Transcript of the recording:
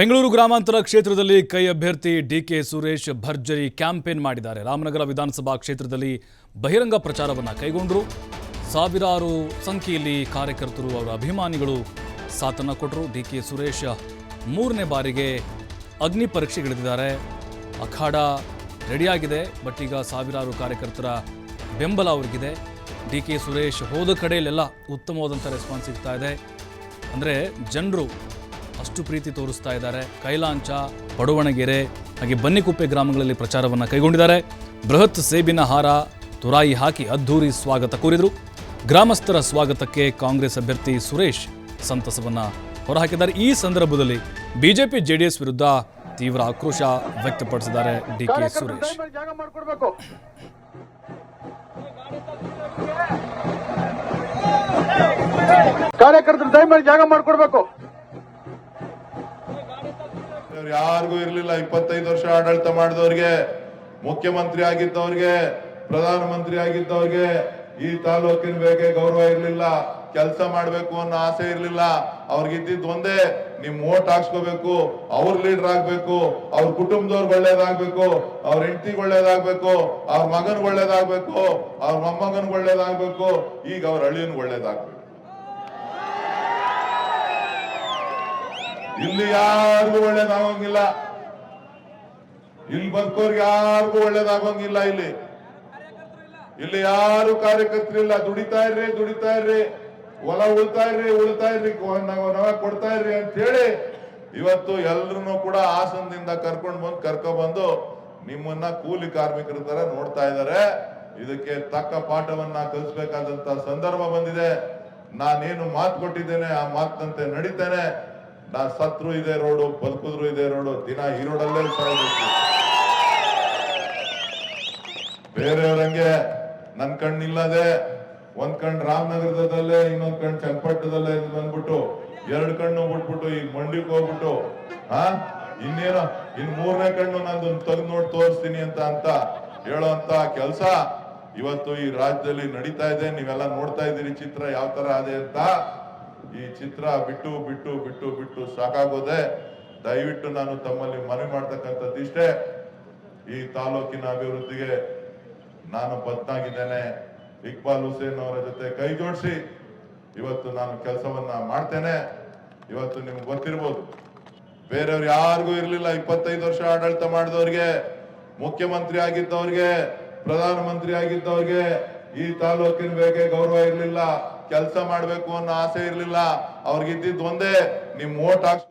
ಬೆಂಗಳೂರು ಗ್ರಾಮಾಂತರ ಕ್ಷೇತ್ರದಲ್ಲಿ ಕೈ ಅಭ್ಯರ್ಥಿ ಡಿಕೆ ಸುರೇಶ್ ಭರ್ಜರಿ ಕ್ಯಾಂಪೇನ್ ಮಾಡಿದ್ದಾರೆ. ರಾಮನಗರ ವಿಧಾನಸಭಾ ಕ್ಷೇತ್ರದಲ್ಲಿ ಬಹಿರಂಗ ಪ್ರಚಾರವನ್ನು ಕೈಗೊಂಡರು. ಸಾವಿರಾರು ಸಂಖ್ಯೆಯಲ್ಲಿ ಕಾರ್ಯಕರ್ತರು ಅವರ ಅಭಿಮಾನಿಗಳು ಸಾಥನ ಕೊಟ್ಟರು ಡಿ ಕೆ ಸುರೇಶ್ ಮೂರನೇ ಬಾರಿಗೆ ಅಗ್ನಿ ಪರೀಕ್ಷೆಗಿಳಿದಿದ್ದಾರೆ ಅಖಾಡ ರೆಡಿಯಾಗಿದೆ, ಬಟ್ ಈಗ ಸಾವಿರಾರು ಕಾರ್ಯಕರ್ತರ ಬೆಂಬಲ ಅವ್ರಿಗಿದೆ. ಡಿ ಕೆ ಸುರೇಶ್ ಹೋದ ಕಡೆಯಲ್ಲೆಲ್ಲ ಉತ್ತಮವಾದಂಥ ರೆಸ್ಪಾನ್ಸ್ ಸಿಗ್ತಾ ಇದೆ. ಅಂದರೆ ಜನರು ಅಷ್ಟು ಪ್ರೀತಿ ತೋರಿಸ್ತಾ ಇದ್ದಾರೆ. ಕೈಲಾಂಚ ಪಡುವಣಗೆರೆ ಹಾಗೆ ಬನ್ನಿಕುಪ್ಪೆ ಗ್ರಾಮಗಳಲ್ಲಿ ಪ್ರಚಾರವನ್ನು ಕೈಗೊಂಡಿದ್ದಾರೆ. ಬೃಹತ್ ಸೇಬಿನ ಹಾರ ತುರಾಯಿ ಹಾಕಿ ಅದ್ಧೂರಿ ಸ್ವಾಗತ ಕೋರಿದರು. ಗ್ರಾಮಸ್ಥರ ಸ್ವಾಗತಕ್ಕೆ ಕಾಂಗ್ರೆಸ್ ಅಭ್ಯರ್ಥಿ ಸುರೇಶ್ ಸಂತಸವನ್ನು ಹೊರಹಾಕಿದ್ದಾರೆ. ಈ ಸಂದರ್ಭದಲ್ಲಿ ಬಿಜೆಪಿ ಜೆಡಿಎಸ್ ವಿರುದ್ಧ ತೀವ್ರ ಆಕ್ರೋಶ ವ್ಯಕ್ತಪಡಿಸಿದ್ದಾರೆ ಡಿ ಕೆ ಸುರೇಶ್. ಕಾರ್ಯಕರ್ತರು ದಯಮಾಡಿ ಜಾಗ ಮಾಡ್ಕೊಡ್ಬೇಕು. ಇವ್ರು ಯಾರಿಗೂ ಇರ್ಲಿಲ್ಲ. ಇಪ್ಪತ್ತೈದು ವರ್ಷ ಆಡಳಿತ ಮಾಡಿದವ್ರಿಗೆ, ಮುಖ್ಯಮಂತ್ರಿ ಆಗಿದ್ದವ್ರಿಗೆ, ಪ್ರಧಾನಮಂತ್ರಿ ಆಗಿದ್ದವ್ರಿಗೆ ಈ ತಾಲೂಕಿನ ಬಗ್ಗೆ ಗೌರವ ಇರಲಿಲ್ಲ. ಕೆಲಸ ಮಾಡ್ಬೇಕು ಅನ್ನೋ ಆಸೆ ಇರಲಿಲ್ಲ. ಅವ್ರಿಗೆ ಇದ್ದಿದ್ದು ಒಂದೇ, ನಿಮ್ ಓಟ್ ಹಾಕ್ಸ್ಕೋಬೇಕು, ಅವ್ರ ಲೀಡರ್ ಆಗ್ಬೇಕು, ಅವ್ರ ಕುಟುಂಬದವ್ರಿಗೆ ಒಳ್ಳೇದಾಗ್ಬೇಕು, ಅವ್ರ ಹೆಂಡತಿಗೆ ಒಳ್ಳೇದಾಗ್ಬೇಕು, ಅವ್ರ ಮಗನ್ಗೆ ಒಳ್ಳೇದಾಗ್ಬೇಕು, ಅವ್ರ ಮೊಮ್ಮಗನ್ಗೆ ಒಳ್ಳೇದಾಗ್ಬೇಕು, ಈಗ ಅವ್ರ ಹಳ್ಳಿನ ಒಳ್ಳೇದಾಗ್ಬೇಕು. ಇಲ್ಲಿ ಯಾರಿಗೂ ಒಳ್ಳೇದಾಗೋಂಗಿಲ್ಲ. ಇಲ್ಲಿ ಬದುಕೋರ್ಗೆ ಯಾರಿಗೂ ಒಳ್ಳೇದಾಗೋಂಗಿಲ್ಲ ಇಲ್ಲಿ. ಇಲ್ಲಿ ಯಾರು ಕಾರ್ಯಕರ್ತರಿಲ್ಲ. ದುಡಿತಾ ಇರ್ರಿ ದುಡಿತಾ ಇರ್ರಿ. ಹೊಲ ಉಳ್ತಾ ಇರ್ರಿ ಉಳ್ತಾ ಇರ್ರಿ. ನಾವು ಕೊಡ್ತಾ ಇರ್ರಿ ಅಂತ ಹೇಳಿ ಇವತ್ತು ಎಲ್ರು ಕೂಡ ಹಾಸನದಿಂದ ಕರ್ಕೊಂಡು ಬಂದು ಕರ್ಕೊಬಂದು ಬಂದು ನಿಮ್ಮನ್ನ ಕೂಲಿ ಕಾರ್ಮಿಕರ ತರ ನೋಡ್ತಾ ಇದ್ದಾರೆ ಇದಕ್ಕೆ ತಕ್ಕ ಪಾಠವನ್ನ ಕಲಿಸ್ಬೇಕಾದಂತ ಸಂದರ್ಭ ಬಂದಿದೆ. ನಾನೇನು ಮಾತು ಕೊಟ್ಟಿದ್ದೇನೆ, ಆ ಮಾತಿನಂತೆ ನಡೀತೇನೆ. ನಾ ಸತ್ರು ಇದೆ ರೋಡು ಬದುಕಿದ್ರು ಇದೆ ರೋಡು, ದಿನ ಈ ರೋಡಲ್ಲೇ ಸಾಯ್ಬೇಕು. ಬೇರೆಯವರಂಗೆ ನನ್ ಕಣ್ಣಿಲ್ಲದೆ, ಒಂದ್ ಕಣ್ ರಾಮನಗರದಲ್ಲೇ, ಇನ್ನೊಂದ್ ಕಣ್ ಚನ್ನಪಟ್ಟಣದಲ್ಲೇ ಇದು ಬಂದ್ಬಿಟ್ಟು, ಎರಡ್ ಕಣ್ಣು ಬಿಟ್ಬಿಟ್ಟು ಈಗ ಮಂಡಿಗೆ ಹೋಗ್ಬಿಟ್ಟು ಹಾ ಇನ್ನೇನೋ? ಇನ್ ಮೂರನೇ ಕಣ್ಣು ನಂದು ತೆಗೆದು ನೋಡಿ ತೋರಿಸ್ತೀನಿ ಅಂತ ಅಂತ ಹೇಳೋಂತ ಕೆಲ್ಸ ಇವತ್ತು ಈ ರಾಜ್ಯದಲ್ಲಿ ನಡೀತಾ ಇದೆ. ನೀವೆಲ್ಲ ನೋಡ್ತಾ ಇದ್ದೀರಿ ಚಿತ್ರ ಯಾವ ತರ ಅದೇ ಅಂತ. ಈ ಚಿತ್ರ ಬಿಟ್ಟು ಬಿಟ್ಟು ಬಿಟ್ಟು ಬಿಟ್ಟು ಸಾಕಾಗೋದೆ ದಯವಿಟ್ಟು ನಾನು ತಮ್ಮಲ್ಲಿ ಮನವಿ ಮಾಡ್ತಕ್ಕಂಥದ್ದು ಇಷ್ಟೇ ಈ ತಾಲೂಕಿನ ಅಭಿವೃದ್ಧಿಗೆ ನಾನು ಬದ್ನಾಗಿದ್ದೇನೆ. ಇಕ್ಬಾಲ್ ಹುಸೇನ್ ಅವರ ಜೊತೆ ಕೈ ಜೋಡಿಸಿ ಇವತ್ತು ನಾನು ಕೆಲಸವನ್ನ ಮಾಡ್ತೇನೆ. ಇವತ್ತು ನಿಮ್ಗೆ ಗೊತ್ತಿರ್ಬೋದು, ಬೇರೆಯವ್ರು ಯಾರಿಗೂ ಇರಲಿಲ್ಲ ಇಪ್ಪತ್ತೈದು ವರ್ಷ ಆಡಳಿತ ಮಾಡಿದವ್ರಿಗೆ, ಮುಖ್ಯಮಂತ್ರಿ ಆಗಿದ್ದವ್ರಿಗೆ, ಪ್ರಧಾನಮಂತ್ರಿ ಆಗಿದ್ದವ್ರಿಗೆ ಈ ತಾಲೂಕಿನ ಬಗ್ಗೆ ಗೌರವ ಇರ್ಲಿಲ್ಲ. ಕೆಲಸ ಮಾಡ್ಬೇಕು ಅನ್ನೋ ಆಸೆ ಇರಲಿಲ್ಲ. ಅವ್ರಿಗೆ ಇದ್ದಿದ್ ಒಂದೇ ನಿಮ್ ಓಟ್ ಹಾಕ್ಸ್